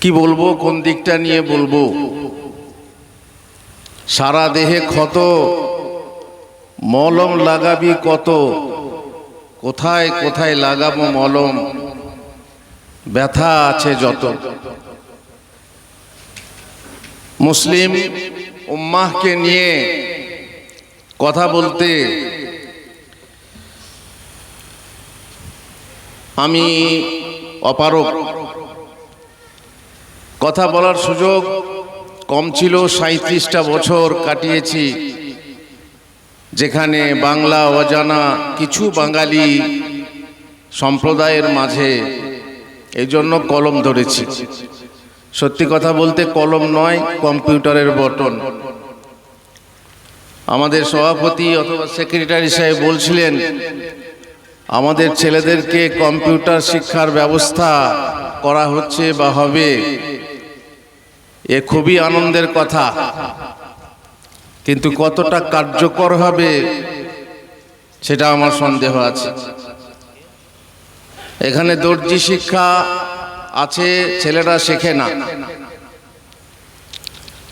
কি বলব? কোন দিকটা নিয়ে বলব? সারা দেহে ক্ষত, মলম লাগাবি কত? কোথায় কোথায় লাগাবো মলম? ব্যথা আছে যত। মুসলিম উম্মাহকে নিয়ে কথা বলতে আমি অপারক কথা বলার সুযোগ কম ছিল সাঁত্রিশটা বছর কাটিয়েছি, যেখানে বাংলা অজানা কিছু বাঙালি সম্প্রদায়ের মাঝে এই জন্য কলম ধরেছি। সত্যি কথা বলতে কলম নয়, কম্পিউটারের বটন। আমাদের সভাপতি অথবা সেক্রেটারি সাহেব বলছিলেন, আমাদের ছেলেদেরকে কম্পিউটার শিক্ষার ব্যবস্থা করা হচ্ছে বা হবে। এ খুবই আনন্দের কথা। কিন্তু কতটা কার্যকর হবে সেটা আমার সন্দেহ আছে। এখানে দর্জি শিক্ষা আছে, ছেলেরা শেখে না।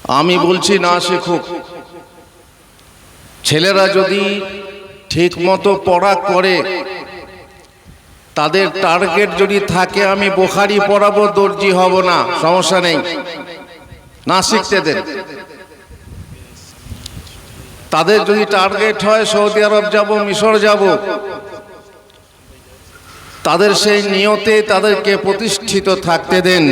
আমি বলছি না শেখুক। ছেলেরা যদি ঠিক মতো পড়া করে, তাদের টার্গেট যদি থাকে, আমি বোখারি পড়াবো, দর্জি হব না, সমস্যা নেই। না শিখতে দেন তাদের যদি টার্গেট হয়, সৌদি আরব যাব, মিশর যাব, তাদের সেই নিয়তে তাদেরকে প্রতিষ্ঠিত থাকতে দেন।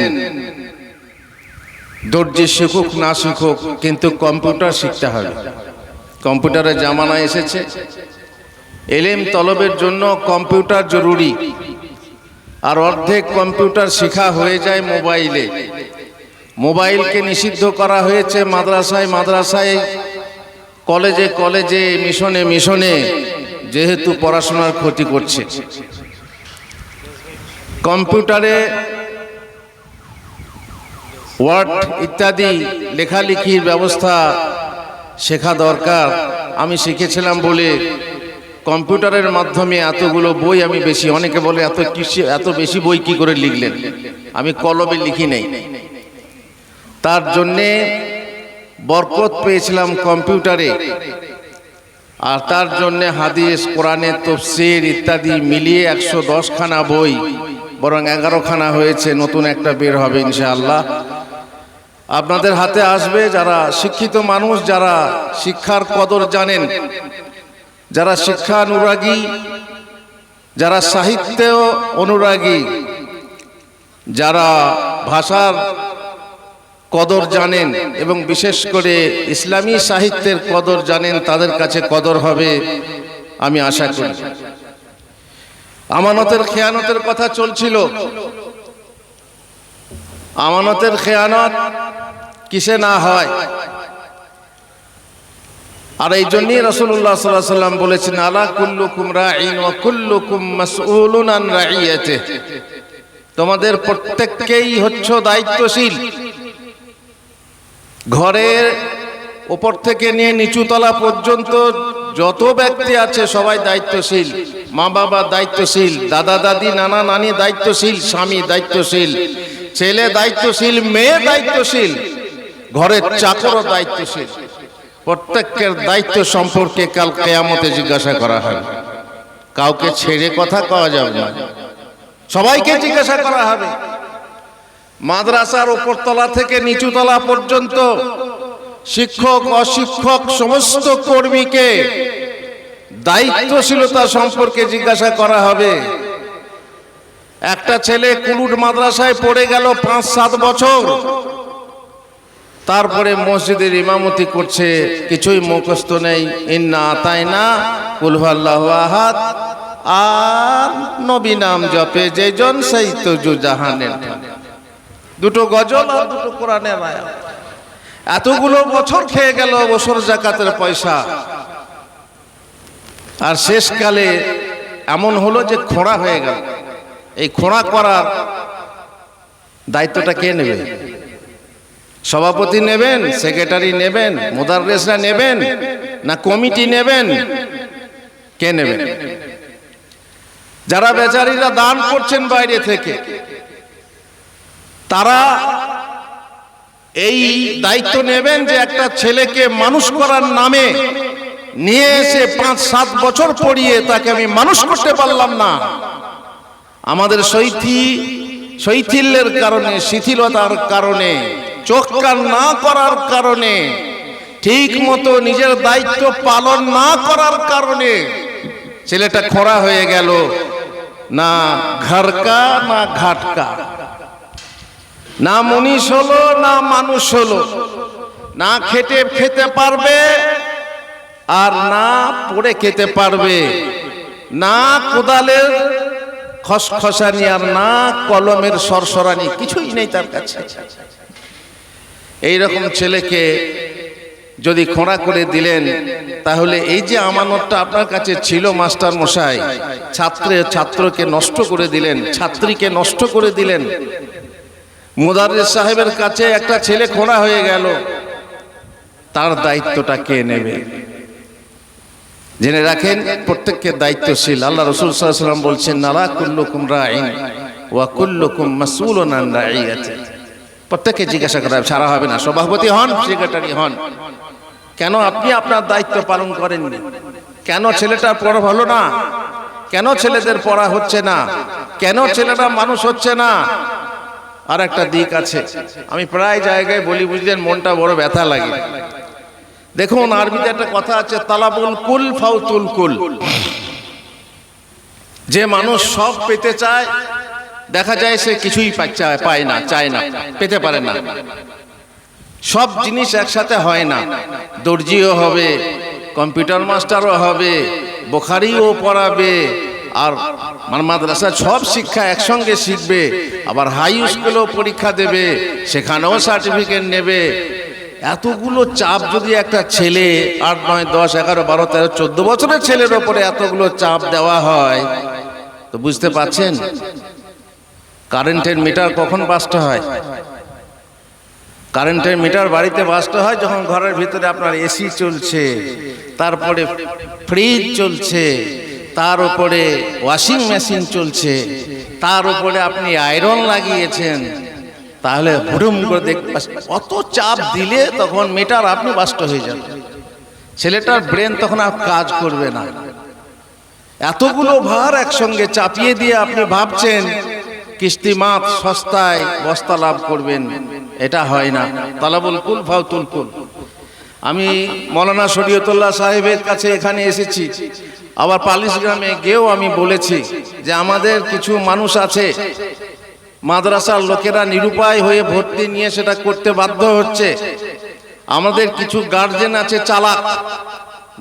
দর্জি শিখুক, না শিখুক, কিন্তু কম্পিউটার শিখতে হবে। কম্পিউটারের জামানা এসেছে। এলেম তলবের জন্য কম্পিউটার জরুরি। আর অর্ধেক কম্পিউটার শেখা হয়ে যায় মোবাইলে। মোবাইলকে নিষিদ্ধ করা হয়েছে মাদ্রাসায় মাদ্রাসায়, কলেজে কলেজে, মিশনে মিশনে, যেহেতু পড়াশোনার ক্ষতি করছে। কম্পিউটারে ওয়ার্ড ইত্যাদি লেখালেখির ব্যবস্থা শেখা দরকার। আমি শিখেছিলাম বলে কম্পিউটারের মাধ্যমে এতগুলো বই আমি বেশি, অনেকে বলে এত কৃষি এত বেশি বই কি করে লিখলেন? আমি কলমে লিখি নেই। তার জন্যে বরকত পেয়েছিলাম কম্পিউটারে। আর তার জন্যে হাদিস কোরআনের তফসির ইত্যাদি মিলিয়ে একশো দশখানা বই, বরং এগারোখানা হয়েছে, নতুন একটা বের হবে ইনশাআল্লাহ। আপনাদের হাতে আসবে যারা শিক্ষিত মানুষ, যারা শিক্ষার কদর জানেন, যারা শিক্ষা অনুরাগী যারা সাহিত্য অনুরাগী, যারা ভাষার কদর জানেন এবং বিশেষ করে ইসলামী সাহিত্যের কদর জানেন তাদের কাছে কদর হবে আমি আশা করি। আমানতের খেয়ানতের কথা চলছিল। আমানতের খেয়ানত কিসে না হয়? আর এই জন্যই রসুল্লাহ সাল্লাহ সাল্লাম বলেছেন আলা কুল্লুকুম রাইন ও কুল্লুকুম মাসউলুন আন রাইয়াতে তোমাদের প্রত্যেককেই হচ্ছ দায়িত্বশীল। ঘরের ওপর থেকে নিয়ে নিচুতলা পর্যন্ত যত ব্যক্তি আছে সবাই দায়িত্বশীল। মা বাবা দায়িত্বশীল, দাদা দাদি, নানা নানি দায়িত্বশীল, স্বামী দায়িত্বশীল, ছেলে দায়িত্বশীল, মেয়ে দায়িত্বশীল, ঘরের চাকরও দায়িত্বশীল। প্রত্যেকের দায়িত্ব সম্পর্কে কাল কেয়ামতে জিজ্ঞাসা করা হবে কাউকে ছেড়ে কথা কওয়া যাবে না। সবাইকে জিজ্ঞাসা করা হবে। মাদ্রাসার উপরতলা থেকে নিচুতলা পর্যন্ত শিক্ষক, অশিক্ষক, সমস্ত কর্মীকে দায়িত্বশীলতা সম্পর্কে জিজ্ঞাসা করা হবে। একটা ছেলে কুলুট মাদ্রাসায় পড়ে গেল পাঁচ, সাত বছর। তারপরে মসজিদের ইমামতি করছে, কিছুই মুখস্থ নেই। ইন্না তাই না আহাদ। আর নবী নাম জপে, যেজন সেই তো জাহানের দুটো গজল আর দুটো কোরআনের আয়াত এতগুলো বছর খেয়ে গেল বছর জাকাতের পয়সা। আর শেষকালে এমন হলো যে খোঁড়া হয়ে গেল। এই খোঁড়া করার দায়িত্বটা কে নেবে? সভাপতি নেবেন, সেক্রেটারি নেবেন, মোদাররেসরা নেবেন, না কমিটি নেবেন? কে নেবেন যারা বেচারীরা দান করছেন বাইরে থেকে তারা এই দায়িত্ব নেবেন যে একটা ছেলেকে মানুষ করার নামে নিয়ে এসে পাঁচ, সাত বছর পড়িয়ে তাকে আমি মানুষ করতে পারলাম না। আমাদের শৈথি শৈথিল্যের কারণে, শিথিলতার কারণে, চোখ কান না করার কারণে, ঠিক মতো নিজের দায়িত্ব পালন না করার কারণে ছেলেটা খরা হয়ে গেল। না ঘরকা না ঘাটকা। না মনীষ হলো, না মানুষ হলো। না খেটে খেতে পারবে আর না পড়ে খেতে পারবে। না কোদালের খসখসানি আর না কলমের সরসরানি, কিছুই নেই তার কাছে। এই রকম ছেলেকে যদি খোঁড়া করে দিলেন, তাহলে এই যে আমানতটা আপনার কাছে ছিল মাস্টার মশাই ছাত্রে ছাত্রকে নষ্ট করে দিলেন, ছাত্রীকে নষ্ট করে দিলেন মুদারিস সাহেবের কাছে একটা ছেলে খোঁড়া হয়ে গেল। তার দায়িত্বটা কে নেবে? জেনে রাখেন প্রত্যেককে দায়িত্বশীল। আল্লাহ রসুল সাল্লাম বলছেন নালা কুল্লুকুম রাইন ওয়া কুল্লুকুম আন রাইয়াতি প্রত্যেককে জিজ্ঞাসা করা হবে, ছাড়া হবে না। সভাপতি হন সেক্রেটারি হন। কেন আপনি আপনার দায়িত্ব পালন করেননি? কেন ছেলেটা পড়া ভালো না? কেন ছেলেদের পড়া হচ্ছে না? কেন ছেলেটা মানুষ হচ্ছে না? আর একটা দিক আছে। আমি প্রায় জায়গায় বলি বুঝলেন মনটা বড় ব্যথা লাগে। দেখুন আরবিতে একটা কথা আছে তালাবুল কুল ফাউতুল কুল। যে মানুষ সব পেতে চায় দেখা যায় সে কিছুই পায় না চায় না পেতে পারে না। সব জিনিস একসাথে হয় না। দর্জিও হবে কম্পিউটার মাস্টারও হবে বোখারিও পড়াবে আর মানে মাদ্রাসা সব শিক্ষা একসঙ্গে শিখবে, আবার হাই স্কুলেও পরীক্ষা দেবে, সেখানেও সার্টিফিকেট নেবে। এতগুলো চাপ যদি একটা ছেলে আট, নয়, দশ, এগারো, বারো, তেরো, চোদ্দ বছরের ছেলের ওপরে এতগুলো চাপ দেওয়া হয়, তো বুঝতে পারছেন? কারেন্টের মিটার কখন বাস্ট হয়? কারেন্টের মিটার বাড়িতে বাস্ট হয় যখন ঘরের ভিতরে আপনার এসি চলছে, তারপরে ফ্রিজ চলছে তার উপরে ওয়াশিং মেশিন চলছে, তার উপরে আপনি আয়রন লাগিয়েছেন, তাহলে হুড়ুম করে দেখ অত চাপ দিলে তখন মিটার আপনি বাস্ট হয়ে যাবে ছেলেটার ব্রেন তখন আর কাজ করবে না। এতগুলো ভার একসঙ্গে চাপিয়ে দিয়ে আপনি ভাবছেন কিস্তি মাত সস্তায় বস্তা লাভ করবেন, এটা হয় না। তালাবুল কুল, ফাউতুল কুল। আমি মৌলানা শরীয়তুল্লাহ সাহেবের কাছে এখানে এসেছি। আবার পালিশ গ্রামে গিয়েও আমি বলেছি যে আমাদের কিছু মানুষ আছে, মাদ্রাসার লোকেরা নিরুপায় হয়ে ভর্তি নিয়ে সেটা করতে বাধ্য হচ্ছে। আমাদের কিছু গার্জেন আছে চালাক,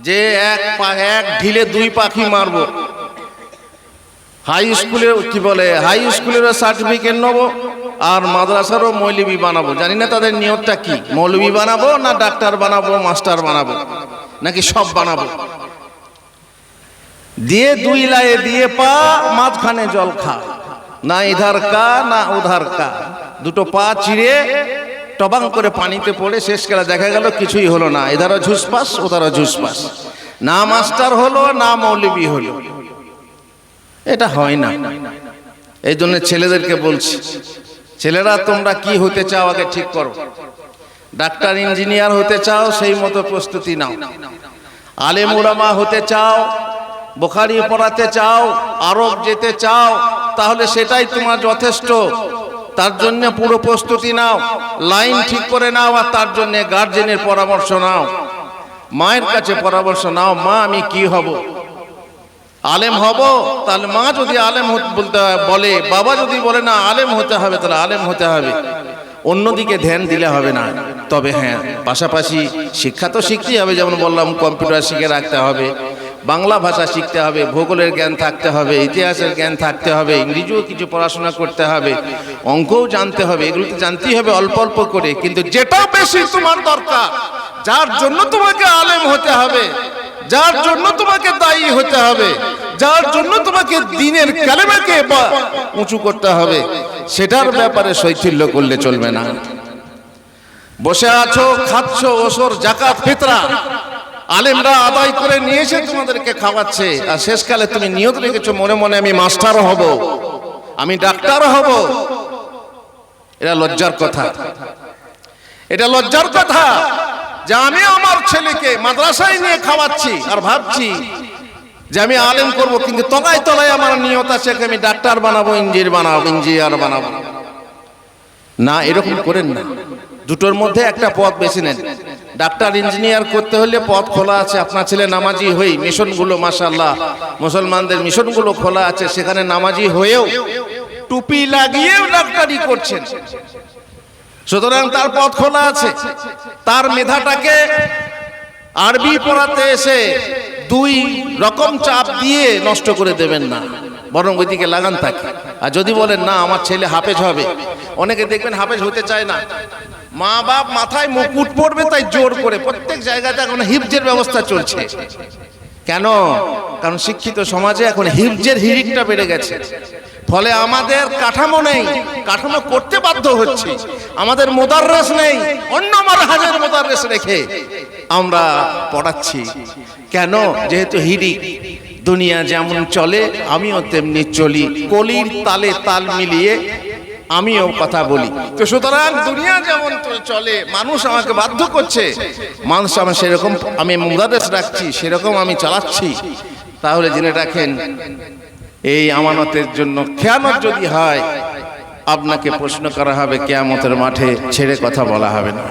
যে এক এক ঢিলে দুই পাখি মারবো। হাই স্কুলে কি বলে হাই স্কুলেরও সার্টিফিকেট নেব আর মাদ্রাসারও মৌলবি বানাবো। জানি না তাদের নিয়তটা কি, মৌলবি বানাবো না ডাক্তার বানাবো মাস্টার বানাবো, নাকি সব বানাবো? দিয়ে দুই লায়ে দিয়ে পা, মাঝখানে জল খা। না ইধার কা, না উধার কা। দুটো পা চিড়ে টবাং করে পানিতে পড়ে শেষ করে দেখা গেল, কিছুই হলো না। এধারও ঝুসপাস ওধারও ঝুসপাস না মাস্টার হলো, না মৌলবি হলো। এটা হয় না। এই জন্য ছেলেদেরকে বলছি, ছেলেরা, তোমরা কি হতে চাও আগে ঠিক করো। ডাক্তার, ইঞ্জিনিয়ার হতে চাও, সেই মতো প্রস্তুতি নাও। আলেম হতে চাও বোখারি পড়াতে চাও, আরব যেতে চাও, তাহলে সেটাই তোমার যথেষ্ট। তার জন্য পুরো প্রস্তুতি নাও, লাইন ঠিক করে নাও আর তার জন্য গার্জেনের পরামর্শ নাও। মায়ের কাছে পরামর্শ নাও, মা, আমি কি হব? আলেম হব? তাহলে মা যদি আলেম বলতে বলে, বাবা যদি বলে, না, আলেম হতে হবে, তাহলে আলেম হতে হবে। অন্যদিকে ধ্যান দিলে হবে না। তবে হ্যাঁ পাশাপাশি শিক্ষা তো শিখতেই হবে, যেমন বললাম, কম্পিউটার শিখে রাখতে হবে। বাংলা ভাষা শিখতে হবে, ভূগোলের জ্ঞান থাকতে হবে, ইতিহাসের জ্ঞান থাকতে হবে, ইংরেজিও কিছু পড়াশোনা করতে হবে, অঙ্কও জানতে হবে, এগুলো তো জানতেই হবে অল্প অল্প করে, কিন্তু যেটা বেশি তোমার দরকার, যার জন্য তোমাকে আলেম হতে হবে, যার জন্য তোমাকে দায়ী হতে হবে, যার জন্য তোমাকে দিনের কালেমাকে উঁচু করতে হবে, সেটার ব্যাপারে শৈথিল্য করলে চলবে না। বসে আছো, খাচ্ছ, ওসর, জাকাত, ফিতরা আলেমরা আদায় করে নিয়ে এসে তোমাদেরকে খাওয়াচ্ছে। আর শেষকালে তুমি নিয়ত রেখেছো, মনে মনে আমি মাস্টার হব। আমি ডাক্তার হব। এটা লজ্জার কথা। এটা লজ্জার কথা যে আমি আমার ছেলেকে মাদ্রাসায় নিয়ে খাওয়াচ্ছি আর ভাবছি যে আমি আলেম করব, কিন্তু তলায় তলায় আমার নিয়ত আছে আমি ডাক্তার বানাবো, ইঞ্জিনিয়ার বানাবো ইঞ্জিনিয়ার বানাবো। না, এরকম করেন না। দুটোর মধ্যে একটা পথ বেছে নেন। ডাক্তার, ইঞ্জিনিয়ার করতে হলে পথ খোলা আছে। আপনার ছেলে নামাজি হই, মিশনগুলো মাসাল্লাহ মুসলমানদের মিশনগুলো খোলা আছে, সেখানে নামাজি হয়েও টুপি লাগিয়েও ডাক্তারি করছেন। সুতরাং তার পথ খোলা আছে। তার মেধাটাকে আরবি পড়াতে এসে দুই রকম চাপ দিয়ে নষ্ট করে দেবেন না, বরং ওইদিকে লাগান থাকে আর যদি বলেন না আমার ছেলে হাফেজ হবে। অনেকে দেখবেন হাফেজ হতে চায় না। মা বাপ মাথায় মুকুট পড়বে তাই জোর করে প্রত্যেক জায়গাতে এখন হিপজের ব্যবস্থা চলছে। কেন? কারণ শিক্ষিত সমাজে এখন হিপজের হিরিকটা বেড়ে গেছে। ফলে আমাদের কাঠামো নেই কাঠামো করতে বাধ্য হচ্ছে। আমাদের মোদাররেস নেই অন্য মারহাজের মোদাররেস রেখে আমরা পড়াচ্ছি। কেন? যেহেতু হিরিক দুনিয়া যেমন চলে, আমিও তেমনি চলি। কলির তালে তাল মিলিয়ে আমিও কথা বলি। তো সুতরাং দুনিয়া যেমন চলে, মানুষ আমাকে বাধ্য করছে। মানুষ আমার সেরকম, আমি মুদাদেশ রাখছি, সেরকম আমি চালাচ্ছি। তাহলে জেনে রাখেন, এই আমানতের জন্য খেয়ানত যদি হয়, আপনাকে প্রশ্ন করা হবে, কেয়ামতের মাঠে ছেড়ে কথা বলা হবে না।